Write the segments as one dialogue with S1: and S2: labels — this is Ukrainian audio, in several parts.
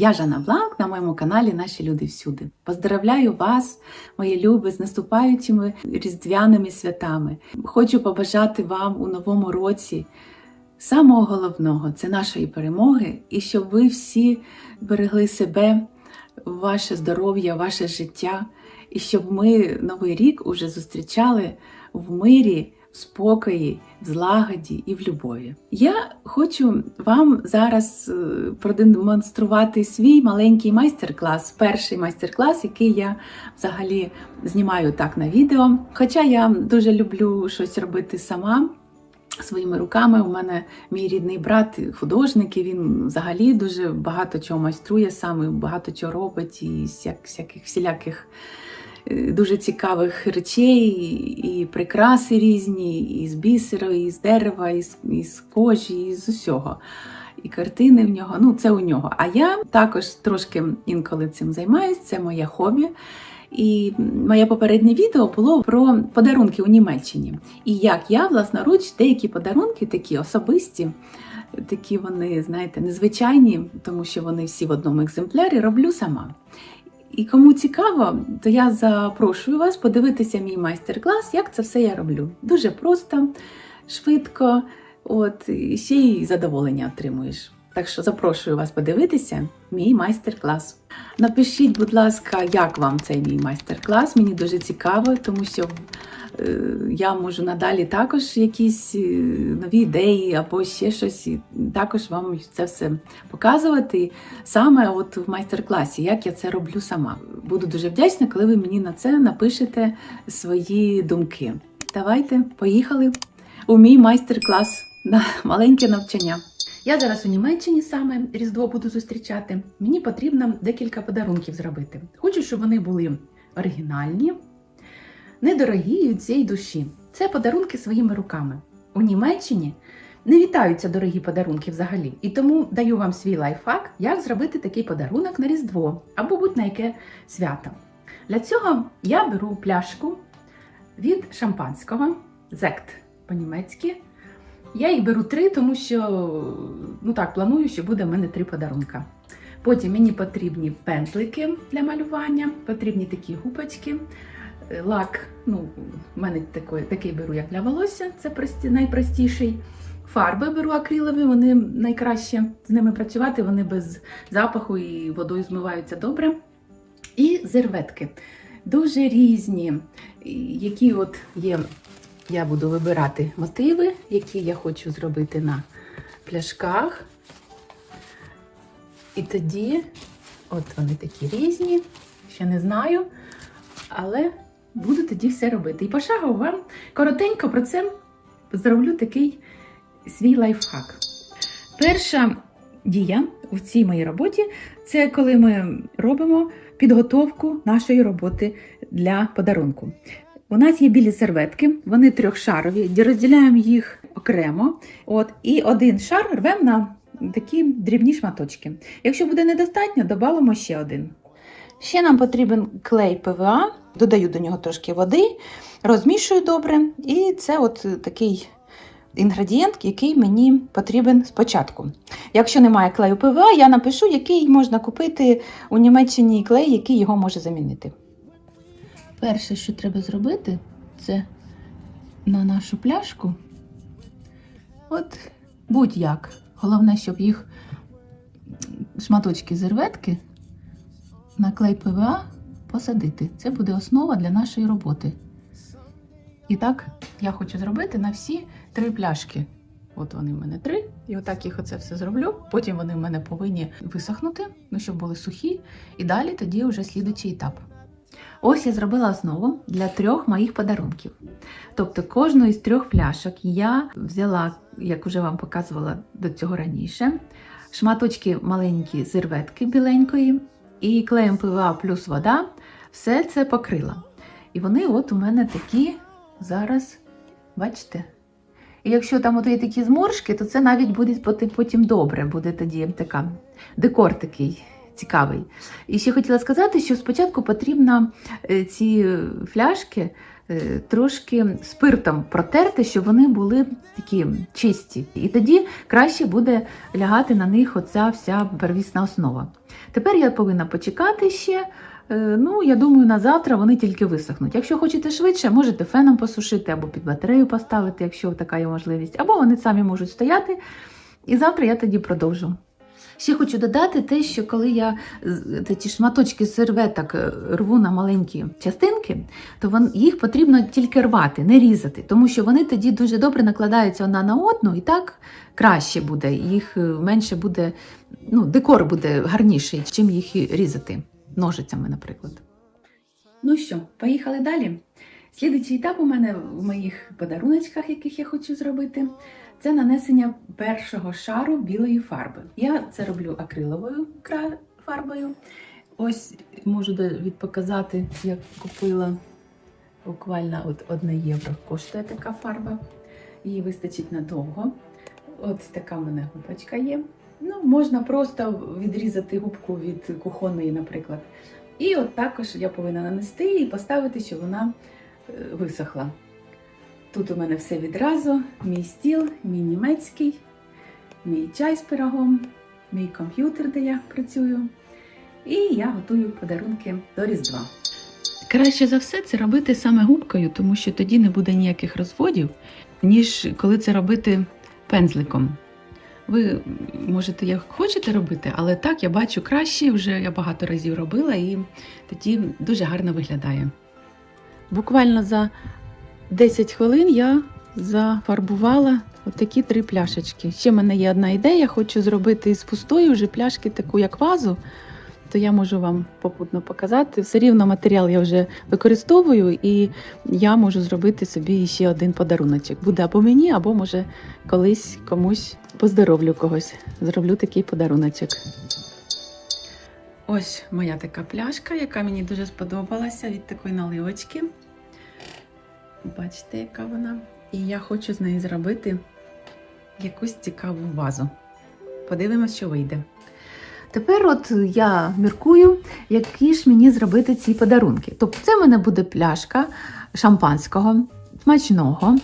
S1: Я Жанна Бланк на моєму каналі Наші люди всюди. Поздравляю вас, мої люби, з наступаючими різдвяними святами. Хочу побажати вам у новому році самого головного це нашої перемоги, і щоб ви всі берегли себе, ваше здоров'я, ваше життя, і щоб ми новий рік уже зустрічали в мирі, в спокої, в злагоді і в любові. Я хочу вам зараз е, продемонструвати свій маленький майстер-клас, перший майстер-клас, який я взагалі знімаю так на відео. Хоча я дуже люблю щось робити сама. Своїми руками у мене мій рідний брат художник, і він взагалі дуже багато чого майструє сам, і багато чого робить, і всяк, всяких всіляких дуже цікавих речей, і, прикраси різні, і з бісеру, і з дерева, і з, і з кожі, і з усього. І картини в нього, ну це у нього. А я також трошки інколи цим займаюся, це моє хобі. І моє попереднє відео було про подарунки у Німеччині. І як я власноруч деякі подарунки, такі особисті, такі вони, знаєте, незвичайні, тому що вони всі в одному екземплярі, роблю сама. І кому цікаво, то я запрошую вас подивитися мій майстер-клас, як це все я роблю. Дуже просто, швидко, от, і ще й задоволення отримуєш. Так що запрошую вас подивитися мій майстер-клас. Напишіть, будь ласка, як вам цей мій майстер-клас. Мені дуже цікаво, тому що я можу надалі також якісь е, нові ідеї або ще щось, і також вам це все показувати. Саме от в майстер-класі, як я це роблю сама. Буду дуже вдячна, коли ви мені на це напишете свої думки. Давайте, поїхали у мій майстер-клас на маленьке навчання. Я зараз у Німеччині саме Різдво буду зустрічати. Мені потрібно декілька подарунків зробити. Хочу, щоб вони були оригінальні, недорогі і від цієї душі. Це подарунки своїми руками. У Німеччині не вітаються дорогі подарунки взагалі. І тому даю вам свій лайфхак, як зробити такий подарунок на Різдво або будь-на яке свято. Для цього я беру пляшку від шампанського, зект по-німецьки. Я їх беру три, тому що ну так, планую, що буде в мене три подарунка. Потім мені потрібні пентлики для малювання, потрібні такі губочки, лак. Ну, в мене такий, такий беру, як для волосся, це прості, найпростіший. Фарби беру акрилові, вони найкраще з ними працювати, вони без запаху і водою змиваються добре. І зерветки. Дуже різні, які от є я буду вибирати мотиви, які я хочу зробити на пляшках. І тоді, от вони такі різні, ще не знаю, але буду тоді все робити. І пошагово вам коротенько про це зроблю такий свій лайфхак. Перша дія у цій моїй роботі це коли ми робимо підготовку нашої роботи для подарунку. У нас є білі серветки, вони трьохшарові, розділяємо їх окремо. От, І один шар рвемо на такі дрібні шматочки. Якщо буде недостатньо, додамо ще один. Ще нам потрібен клей ПВА, додаю до нього трошки води, розмішую добре, і це от такий інгредієнт, який мені потрібен спочатку. Якщо немає клею ПВА, я напишу, який можна купити у Німеччині клей, який його може замінити. Перше, що треба зробити, це на нашу пляшку. От будь-як. Головне, щоб їх шматочки зерветки на клей ПВА посадити. Це буде основа для нашої роботи. І так, я хочу зробити на всі три пляшки. От вони в мене три. І отак їх оце все зроблю. Потім вони в мене повинні висохнути, ну, щоб були сухі. І далі тоді вже слідуючий етап. Ось я зробила основу для трьох моїх подарунків. Тобто кожну із трьох пляшок я взяла, як вже вам показувала до цього раніше, шматочки маленькі зерветки біленької і клеєм ПВА плюс вода. Все це покрила. І вони от у мене такі зараз, бачите? І якщо там от є такі зморшки, то це навіть буде потім добре, буде тоді така декор такий цікавий. І ще хотіла сказати, що спочатку потрібно е, ці фляшки трошки спиртом протерти, щоб вони були такі чисті. І тоді краще буде лягати на них оця вся первісна основа. Тепер я повинна почекати ще. Е, Ну, я думаю, на завтра вони тільки висохнуть. Якщо хочете швидше, можете феном посушити або під батарею поставити, якщо така є можливість, або вони самі можуть стояти. І завтра я тоді продовжу. Ще хочу додати те, що коли я ті шматочки серветок е, рву на маленькі частинки, то їх потрібно тільки рвати, не різати, тому що вони тоді дуже добре накладаються одна на одну, і так краще буде, їх е, менше буде, ну, декор буде гарніший, чим їх різати ножицями, наприклад. Ну що, поїхали далі. Слідуючий етап у мене в моїх подаруночках, яких я хочу зробити, це нанесення першого шару білої фарби. Я це роблю акриловою фарбою. Ось можу відпоказати, як купила буквально от 1 євро коштує така фарба. Її вистачить надовго. От така в мене губочка є. Ну, можна просто відрізати губку від кухонної, наприклад. І от також я повинна нанести і поставити, щоб вона е, висохла. Тут у мене все відразу: мій стіл, мій німецький, мій чай з пирогом, мій комп'ютер, де я працюю. І я готую подарунки до Різдва. Краще за все це робити саме губкою, тому що тоді не буде ніяких розводів, ніж коли це робити пензликом. Ви можете як хочете робити, але так я бачу краще, вже я багато разів робила і тоді дуже гарно виглядає. Буквально за 10 хвилин я зафарбувала отакі три пляшечки. Ще в мене є одна ідея, хочу зробити із пустої вже пляшки, таку як вазу, то я можу вам попутно показати. Все рівно матеріал я вже використовую, і я можу зробити собі ще один подаруночок. Буде або мені, або може колись комусь поздоровлю когось. Зроблю такий подаруночок. Ось моя така пляшка, яка мені дуже сподобалася від такої наливочки. Бачите, яка вона. І я хочу з неї зробити якусь цікаву вазу. Подивимось, що вийде. Тепер от я міркую, які ж мені зробити ці подарунки. Тобто, це в мене буде пляшка шампанського, смачного.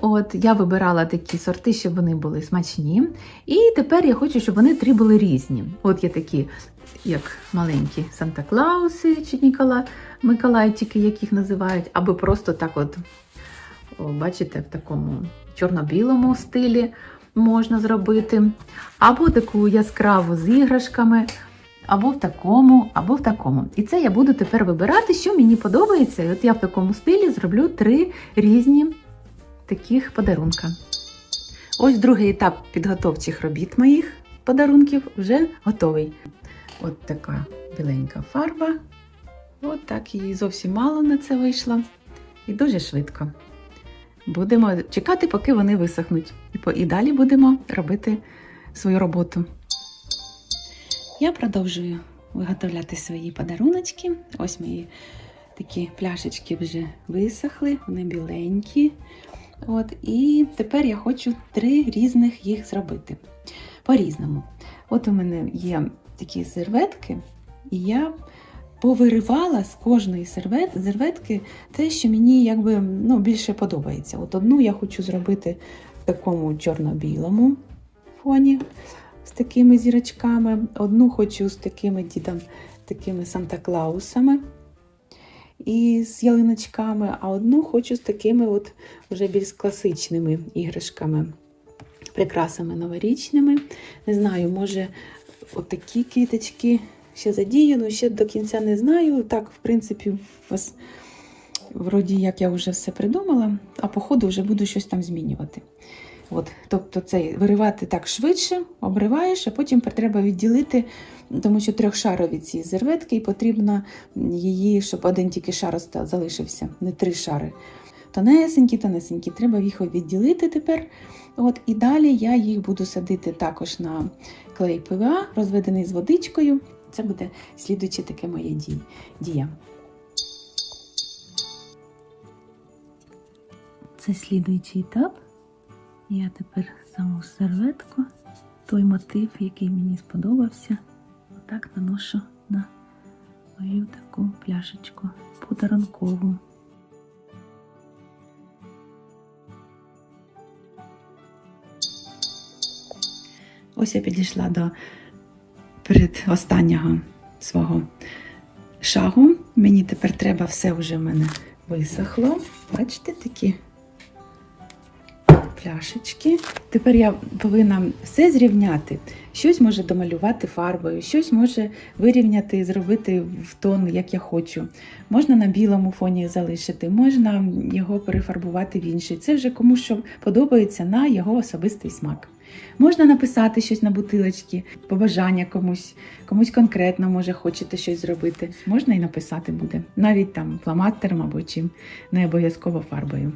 S1: От я вибирала такі сорти, щоб вони були смачні. І тепер я хочу, щоб вони три були різні. От є такі, як маленькі Санта-Клауси чи Нікола Миколайчики, як їх називають, або просто так, от, о, бачите, в такому чорно-білому стилі можна зробити, або таку яскраву з іграшками, або в такому, або в такому. І це я буду тепер вибирати, що мені подобається. І от я в такому стилі зроблю три різні таких подарунка. Ось другий етап підготовчих робіт моїх подарунків вже готовий. От така біленька фарба. От так її зовсім мало на це вийшло. І дуже швидко. Будемо чекати, поки вони висохнуть. І, далі будемо робити свою роботу. Я продовжую виготовляти свої подаруночки. Ось мої такі пляшечки вже висохли, вони біленькі. От, і тепер я хочу три різних їх зробити. По-різному. От у мене є такі серветки, і я повиривала з кожної сервет, серветки те, що мені якби, ну, більше подобається. От одну я хочу зробити в такому чорно-білому фоні з такими зірочками, одну хочу з такими дідом, такими Санта-Клаусами і з ялиночками, а одну хочу з такими от вже більш класичними іграшками, прикрасами новорічними. Не знаю, може, отакі квіточки ще задіяно, ще до кінця не знаю. Так, в принципі, ось, вроді як я вже все придумала, а по ходу вже буду щось там змінювати. От, тобто це виривати так швидше, обриваєш, а потім треба відділити, тому що трьохшарові ці серветки, і потрібно її, щоб один тільки шар залишився, не три шари. Тонесенькі, тонесенькі, треба їх відділити тепер. От, і далі я їх буду садити також на клей ПВА, розведений з водичкою. Це буде слідуюче таке моє дія. Це слідуючий етап. Я тепер саму серветку, той мотив, який мені сподобався, отак наношу на мою таку пляшечку подарункову. Ось я підійшла до передостаннього свого шагу. Мені тепер треба все вже в мене висохло. Бачите, такі пляшечки. Тепер я повинна все зрівняти. Щось може домалювати фарбою, щось може вирівняти і зробити в тон, як я хочу. Можна на білому фоні залишити, можна його перефарбувати в інший. Це вже кому що подобається на його особистий смак. Можна написати щось на бутилочці, побажання комусь, комусь конкретно, може, хочете щось зробити. Можна і написати буде, навіть там фломастером або чим, не обов'язково фарбою.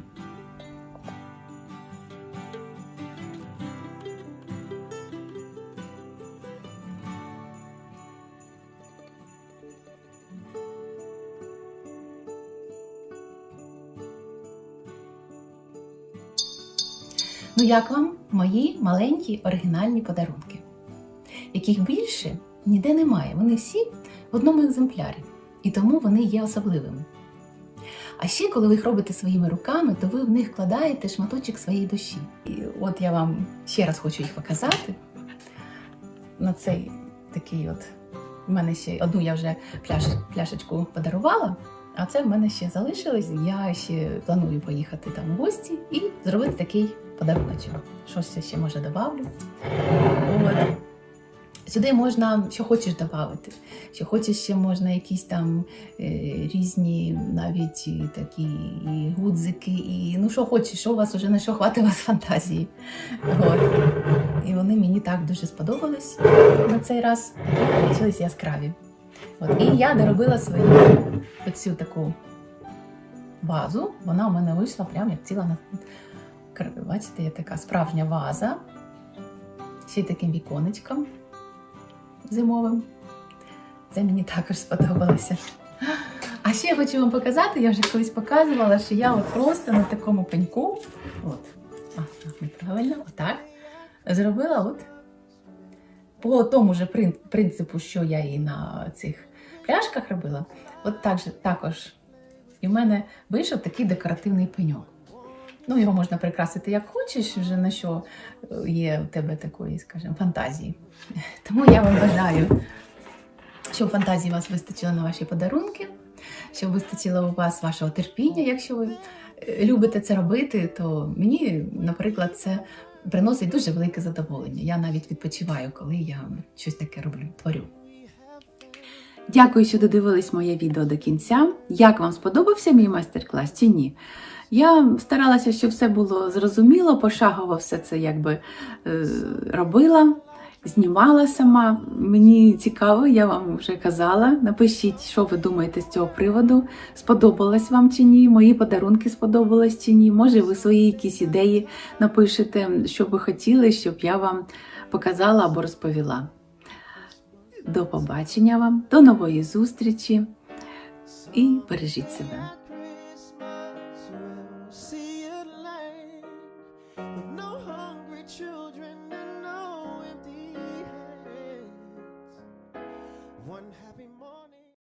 S1: Як вам мої маленькі оригінальні подарунки, яких більше ніде немає. Вони всі в одному екземплярі, і тому вони є особливими. А ще, коли ви їх робите своїми руками, то ви в них вкладаєте шматочок своєї душі. І от я вам ще раз хочу їх показати. На цей такий от. У мене ще одну я вже пляш, пляшечку подарувала, а це в мене ще залишилось. Я ще планую поїхати там у гості і зробити такий подаруночок. Щось я ще може добавлю. От. Сюди можна, що хочеш додати. Що хочеш, ще можна якісь там е, різні навіть такі і гудзики, і ну що хочеш, що у вас уже на що хватить вас фантазії. От. І вони мені так дуже сподобались на цей раз. Получились яскраві. От. І я доробила свою оцю таку вазу. Вона у мене вийшла прямо як ціла на. Бачите, є така справжня ваза. Ще й таким віконечком зимовим. Це мені також сподобалося. А ще я хочу вам показати, я вже колись показувала, що я от просто на такому пеньку, от, а, неправильно, отак, зробила от по тому же принципу, що я і на цих пляшках робила, от так же, також. І в мене вийшов такий декоративний пеньок. Ну, його можна прикрасити як хочеш, вже на що е, є у тебе такої, скажімо, фантазії. Тому я вам бажаю, щоб фантазії вас вистачило на ваші подарунки, щоб вистачило у вас вашого терпіння. Якщо ви е, любите це робити, то мені, наприклад, це приносить дуже велике задоволення. Я навіть відпочиваю, коли я щось таке роблю, творю. Дякую, що додивились моє відео до кінця. Як вам сподобався мій майстер-клас чи ні? Я старалася, щоб все було зрозуміло, пошагово все це якби е, робила, знімала сама. Мені цікаво, я вам вже казала. Напишіть, що ви думаєте з цього приводу. Сподобалось вам чи ні? Мої подарунки сподобались чи ні? Може, ви свої якісь ідеї напишете, що ви хотіли, щоб я вам показала або розповіла. До побачення вам, до нової зустрічі і бережіть себе.